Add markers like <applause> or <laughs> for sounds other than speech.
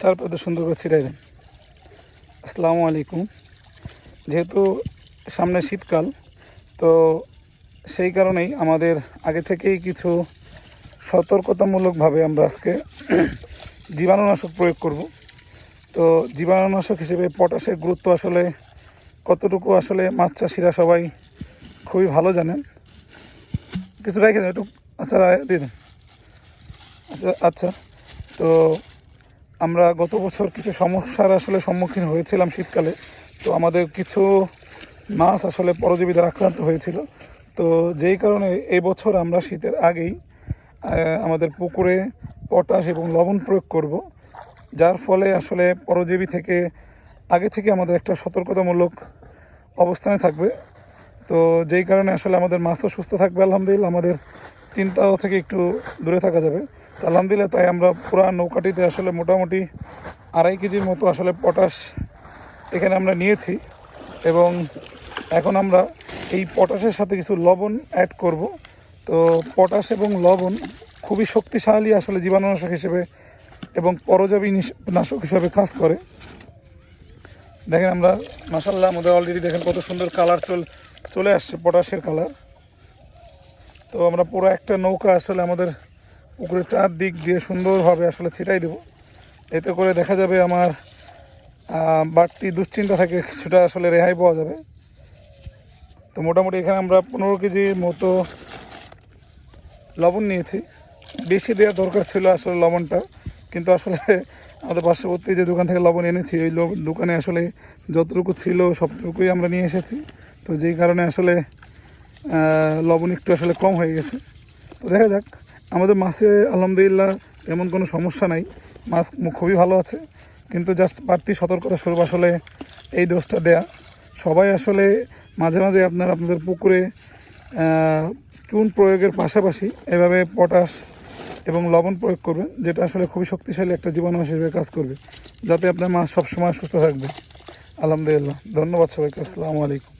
চারপাশে সুন্দর করে ছিটাই দেন আসসালামু আলাইকুম। যেহেতু সামনে শীতকাল, তো সেই কারণেই আমাদের আগে থেকেই কিছু সতর্কতামূলকভাবে আমরা আজকে <clears throat> জীবাণুনাশক প্রয়োগ করব। তো জীবাণুনাশক হিসেবে পটাশের গুরুত্ব আসলে কতটুকু? আসলে মাছ চাষিরা সবাই খুবই ভালো জানেন। কিছু রেখে দেন, একটু আচ্ছা দিয়ে দেন। আচ্ছা আচ্ছা তো আমরা গত বছর কিছু সমস্যার আসলে সম্মুখীন হয়েছিলাম শীতকালে। তো আমাদের কিছু মাছ আসলে পরজীবী দ্বারা আক্রান্ত হয়েছিল। তো যেই কারণে এই বছর আমরা শীতের আগেই আমাদের পুকুরে পটাশ এবং লবণ প্রয়োগ করব। যার ফলে আসলে পরজীবী থেকে, আগে থেকে আমাদের একটা সতর্কতামূলক অবস্থানে থাকবে। তো যেই কারণে আসলে আমাদের মাছও সুস্থ থাকবে, আলহামদুলিল্লাহ। আমাদের চিন্তাও থেকে একটু দূরে থাকা যাবে। আলহামদুলিল্লাহ তাই আমরা পুরো নৌকাটিতে আসলে মোটামুটি আড়াই কেজির মতো আসলে পটাশ এখানে আমরা নিয়েছি এবং এখন আমরা এই পটাশের সাথে কিছু লবণ অ্যাড করব। তো পটাশ এবং লবণ খুবই শক্তিশালী আসলে জীবাণুনাশক হিসেবে এবং পরজীবী নাশক হিসেবে কাজ করে। দেখেন আমরা মাসাল্লাহ আমাদের অলরেডি দেখেন কত সুন্দর কালার চল চলে আসছে পটাশের কালার তো আমরা পুরো একটা নৌকা আসলে আমাদের পুকুরের চারদিক দিয়ে সুন্দরভাবে আসলে ছিটাই দেব। এতে করে দেখা যাবে আমার বাড়তি দুশ্চিন্তা থাকে কিছুটা আসলে রেহাই পাওয়া যাবে। তো মোটামুটি এখানে আমরা পনেরো কেজির মতো লবণ নিয়েছি। বেশি দেওয়ার দরকার ছিল আসলে লবণটা, কিন্তু আসলে <laughs> আমাদের পার্শ্ববর্তী যে দোকান থেকে লবণ এনেছি, ওই দোকানে আসলে যতটুকু ছিল সবটুকুই আমরা নিয়ে এসেছি। তো যেই কারণে আসলে লবণ একটু আসলে কম হয়ে গেছে। তো দেখা যাক, আমাদের মাছে আলহামদুলিল্লাহ তেমন কোনো সমস্যা নাই। মাছ খুবই ভালো আছে, কিন্তু জাস্ট বাড়তি সতর্কতা স্বরূপ আসলে এই ডোজটা দেয়া। সবাই আসলে মাঝে মাঝে আপনার আপনাদের পুকুরে চুন প্রয়োগের পাশাপাশি এভাবে পটাশ এবং লবণ প্রয়োগ করবেন, যেটা আসলে খুবই শক্তিশালী একটা জীবাণু হিসেবে কাজ করবে। যাতে আপনার মাছ সবসময় সুস্থ থাকবে। আলহামদুলিল্লাহ। ধন্যবাদ সবাইকে। আসসালামু আলাইকুম।